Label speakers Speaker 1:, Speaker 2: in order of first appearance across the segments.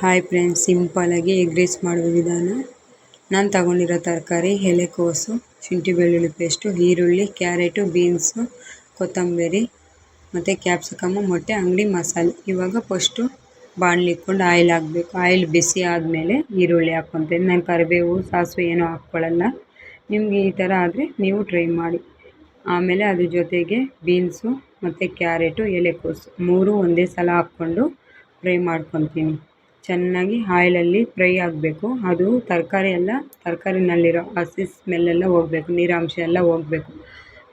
Speaker 1: Hi friends ಸಿಂಪಲಾಗಿ egg rice ಮಾಡುವ ವಿಧಾನ. ನಾನು ತಗೊಂಡಿರೋ ತರಕಾರಿ ಎಲೆಕೋಸು ಶುಂಠಿ ಬೆಳ್ಳುಳ್ಳಿ ಪೇಸ್ಟು, ಈರುಳ್ಳಿ, ಕ್ಯಾರೆಟು, ಬೀನ್ಸು, ಕೊತ್ತಂಬರಿ ಮತ್ತು ಕ್ಯಾಪ್ಸಿಕಮ್ಮು ಮೊಟ್ಟೆ, ಅಂಗಡಿ ಮಸಾಲೆ. ಇವಾಗ ಫಸ್ಟು ಬಾಣಲಿ ಇಟ್ಕೊಂಡು ಆಯಿಲ್ ಹಾಕ್ಬೇಕು. ಆಯಿಲ್ ಬಿಸಿ ಆದಮೇಲೆ ಈರುಳ್ಳಿ ಹಾಕ್ಕೊತೀನಿ. ನಾನು ಕರಿಬೇವು, ಸಾಸಿವೆ ಏನೂ ಹಾಕ್ಕೊಳ್ಳಲ್ಲ ನಿಮಗೆ ಈ ಥರ ಆದರೆ ನೀವು ಟ್ರೈ ಮಾಡಿ. ಆಮೇಲೆ ಅದ್ರ ಜೊತೆಗೆ ಬೀನ್ಸು ಮತ್ತು ಕ್ಯಾರೆಟು ಎಲೆಕೋಸು ಮೂರು ಒಂದೇ ಸಲ ಹಾಕ್ಕೊಂಡು ಫ್ರೈ ಮಾಡ್ಕೊತೀನಿ. ಚೆನ್ನಾಗಿ ಆಯಿಲಲ್ಲಿ ಫ್ರೈ ಆಗಬೇಕು. ಅದು ತರಕಾರಿ ಎಲ್ಲ, ತರಕಾರಿನಲ್ಲಿರೋ ಹಸಿ ಸ್ಮೆಲ್ಲೆಲ್ಲ ಹೋಗಬೇಕು, ನೀರಾಂಶ ಎಲ್ಲ ಹೋಗಬೇಕು.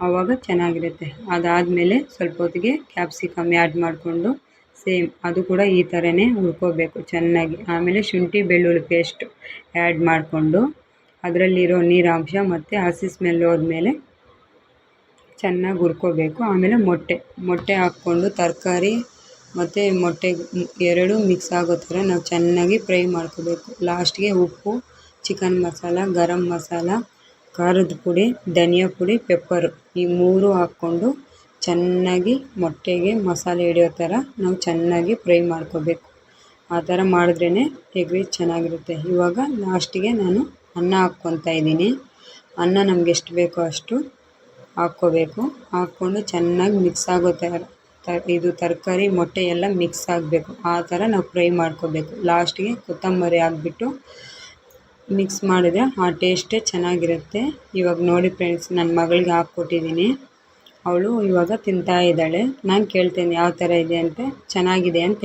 Speaker 1: ಆವಾಗ ಚೆನ್ನಾಗಿರುತ್ತೆ. ಅದಾದಮೇಲೆ ಸ್ವಲ್ಪ ಹೊತ್ತಿಗೆ ಕ್ಯಾಪ್ಸಿಕಮ್ ಆ್ಯಡ್ ಮಾಡಿಕೊಂಡು ಸೇಮ್ ಅದು ಕೂಡ ಈ ಥರನೇ ಹುರ್ಕೋಬೇಕು ಚೆನ್ನಾಗಿ. ಆಮೇಲೆ ಶುಂಠಿ ಬೆಳ್ಳುಳ್ಳಿ ಪೇಸ್ಟ್ ಆ್ಯಡ್ ಮಾಡಿಕೊಂಡು ಅದರಲ್ಲಿರೋ ನೀರಾಂಶ ಮತ್ತು ಹಸಿ ಸ್ಮೆಲ್ ಹೋದ್ಮೇಲೆ ಚೆನ್ನಾಗಿ ಹುರ್ಕೋಬೇಕು. ಆಮೇಲೆ ಮೊಟ್ಟೆ ಮೊಟ್ಟೆ ಹಾಕ್ಕೊಂಡು ತರಕಾರಿ ಮತ್ತು ಮೊಟ್ಟೆ ಎರಡು ಮಿಕ್ಸ್ ಆಗೋ ಥರ ನಾವು ಚೆನ್ನಾಗಿ ಫ್ರೈ ಮಾಡ್ಕೋಬೇಕು. ಲಾಸ್ಟ್ಗೆ ಉಪ್ಪು ಚಿಕನ್ ಮಸಾಲ ಗರಂ ಮಸಾಲ ಖಾರದ ಪುಡಿ, ಧನಿಯಾ ಪುಡಿ ಪೆಪ್ಪರು ಈ ಮೂರು ಹಾಕ್ಕೊಂಡು ಚೆನ್ನಾಗಿ ಮೊಟ್ಟೆಗೆ ಮಸಾಲೆ ಹಿಡಿಯೋ ಥರ ನಾವು ಚೆನ್ನಾಗಿ ಫ್ರೈ ಮಾಡ್ಕೋಬೇಕು. ಆ ಥರ ಮಾಡಿದ್ರೇ ಎಗ್ ರೈಸ್ ಚೆನ್ನಾಗಿರುತ್ತೆ. ಇವಾಗ ಲಾಸ್ಟಿಗೆ ನಾನು ಅನ್ನ ಹಾಕ್ಕೊತಾ ಇದ್ದೀನಿ. ಅನ್ನ ನಮ್ಗೆ ಎಷ್ಟು ಬೇಕೋ ಅಷ್ಟು ಹಾಕ್ಕೋಬೇಕು. ಹಾಕ್ಕೊಂಡು ಚೆನ್ನಾಗಿ ಮಿಕ್ಸ್ ಆಗೋ ಥರ ತ, ಇದು ತರಕಾರಿ ಮೊಟ್ಟೆ ಎಲ್ಲ ಮಿಕ್ಸ್ ಆಗಬೇಕು. ಆ ಥರ ನಾವು ಫ್ರೈ ಮಾಡ್ಕೋಬೇಕು. ಲಾಸ್ಟಿಗೆ ಕೊತ್ತಂಬರಿ ಹಾಕ್ಬಿಟ್ಟು ಮಿಕ್ಸ್ ಮಾಡಿದ್ರೆ ಆ ಟೇಸ್ಟೇ ಚೆನ್ನಾಗಿರುತ್ತೆ. ಇವಾಗ ನೋಡಿ ಫ್ರೆಂಡ್ಸ್ ನನ್ನ ಮಗಳಿಗೆ ಹಾಕ್ಕೊಟ್ಟಿದ್ದೀನಿ. ಅವಳು ಇವಾಗ ತಿಂತಾ ಇದ್ದಾಳೆ. ನಾನು ಕೇಳ್ತೇನೆ, ಯಾವ ಥರ ಇದೆ ಅಂತ? ಚೆನ್ನಾಗಿದೆ ಅಂತ